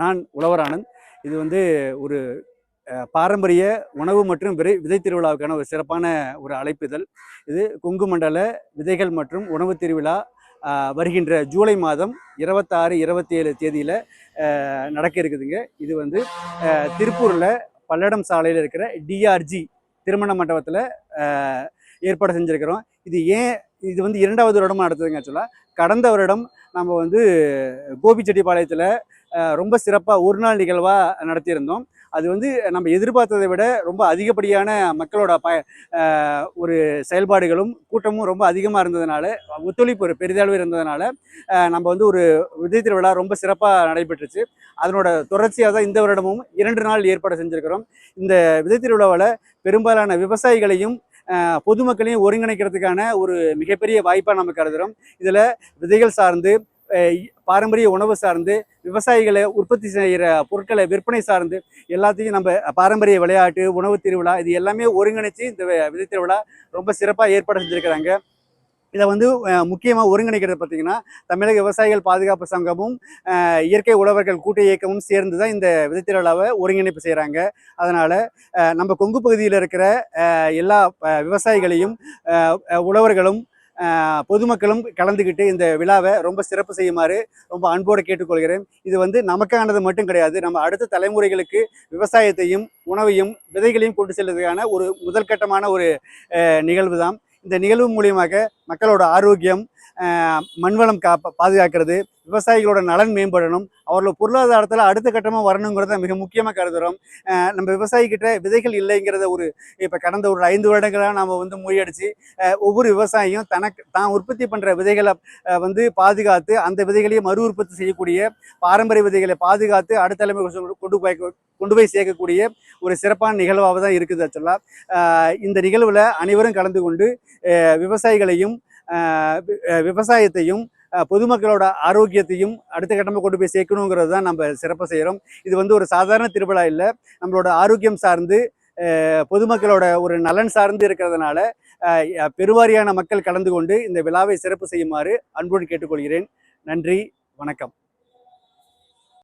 நான் உழவர் ஆனந்த். இது வந்து ஒரு பாரம்பரிய உணவு மற்றும் விதை விதை திருவிழாவுக்கான ஒரு சிறப்பான ஒரு அழைப்பிதழ். இது கொங்கு மண்டல விதைகள் மற்றும் உணவு திருவிழா வருகின்ற ஜூலை மாதம் இருபத்தாறு இருபத்தி ஏழு தேதியில் நடக்க இருக்குதுங்க. இது வந்து திருப்பூரில் பல்லடம் சாலையில் இருக்கிற டிஆர்ஜி திருமண மண்டபத்தில் ஏற்பாடு செஞ்சுருக்கிறோம். இது ஏன் இது வந்து இரண்டாவது வருடமாக நடத்துதுங்க ஆக்சுவலாக கடந்த வருடம் நம்ம வந்து கோபிச்செட்டிப்பாளையத்தில் ரொம்ப சிறப்பாக ஒரு நாள் நிகழ்வாக நடத்தியிருந்தோம். அது வந்து நம்ம எதிர்பார்த்ததை விட ரொம்ப அதிகப்படியான மக்களோட ப ஒரு செயல்பாடுகளும் கூட்டமும் ரொம்ப அதிகமாக இருந்ததுனால ஒத்துழைப்பு ஒரு பெரிதளவு இருந்ததுனால நம்ம வந்து ஒரு விதை திருவிழா ரொம்ப சிறப்பாக நடைபெற்றுச்சு. அதனோட தொடர்ச்சியாக தான் இந்த வருடமும் இரண்டு நாள் ஏற்பாடு செஞ்சுருக்கிறோம். இந்த விஜய் திருவிழாவில் பெரும்பாலான விவசாயிகளையும் பொதுமக்களையும் ஒருங்கிணைக்கிறதுக்கான ஒரு மிகப்பெரிய வாய்ப்பாக நம்ம கருதுகிறோம் இதில் விதைகள் சார்ந்து பாரம்பரிய உணவு சார்ந்து விவசாயிகளை உற்பத்தி செய்கிற பொருட்களை விற்பனை சார்ந்து எல்லாத்தையும் நம்ம பாரம்பரிய விளையாட்டு உணவு திருவிழா இது எல்லாமே ஒருங்கிணைச்சு இந்த விதை திருவிழா ரொம்ப சிறப்பாக ஏற்பாடு செஞ்சுருக்கிறாங்க. இதை வந்து முக்கியமாக ஒருங்கிணைக்கிறது பார்த்தீங்கன்னா தமிழக விவசாயிகள் பாதுகாப்பு சங்கமும் இயற்கை உழவர்கள் கூட்டு இயக்கமும் சேர்ந்து தான் இந்த விதை திருவிழாவை ஒருங்கிணைப்பு செய்கிறாங்க அதனால் நம்ம கொங்கு பகுதியில் இருக்கிற எல்லா விவசாயிகளையும் உழவர்களும் பொதுமக்களும் கலந்துக்கிட்டு இந்த விழாவை ரொம்ப சிறப்பு செய்யுமாறு ரொம்ப அன்போடு கேட்டுக்கொள்கிறேன். இது வந்து நமக்கானது மட்டும் கிடையாது நம்ம அடுத்த தலைமுறைகளுக்கு விவசாயத்தையும் உணவையும் விதைகளையும் கொண்டு செல்வதற்கான ஒரு முதற்கட்டமான ஒரு நிகழ்வு தான் இந்த நிகழ்வு மூலியமாக மக்களோட ஆரோக்கியம் மண்வளம் கா பாதுகாக்கிறது விவசாயிகளோட நலன் மேம்படணும் அவர்களோட பொருளாதாரத்தில் அடுத்த கட்டமாக வரணுங்கிறத மிக முக்கியமாக கருதுகிறோம் நம்ம விவசாயிக்கிட்ட விதைகள் இல்லைங்கிறத ஒரு இப்போ கடந்த ஒரு ஐந்து வருடங்களாக நம்ம வந்து முறியடிச்சு ஒவ்வொரு விவசாயியும் தனக்கு தான் உற்பத்தி பண்ணுற விதைகளை வந்து பாதுகாத்து அந்த விதைகளையும் மறு உற்பத்தி செய்யக்கூடிய பாரம்பரிய விதைகளை பாதுகாத்து அடுத்த தலைமை கொண்டு போய் கொண்டு போய் சேர்க்கக்கூடிய ஒரு சிறப்பான நிகழ்வாக தான் இருக்குது ஆக்சுவலாக இந்த நிகழ்வில் அனைவரும் கலந்து கொண்டு விவசாயிகளையும் விவசாயத்தையும் பொதுமக்களோட ஆரோக்கியத்தையும் அடுத்த கட்டமாக கொண்டு போய் சேர்க்கணுங்கிறது தான் நம்ம சிறப்பாக செய்கிறோம் இது வந்து ஒரு சாதாரண திருவிழா இல்லை. நம்மளோட ஆரோக்கியம் சார்ந்து பொதுமக்களோட ஒரு நலன் சார்ந்து இருக்கிறதுனால பெருவாரியான மக்கள் கலந்து கொண்டு இந்த விழாவை சிறப்பு செய்யுமாறு அன்போடு கேட்டுக்கொள்கிறேன். நன்றி வணக்கம்.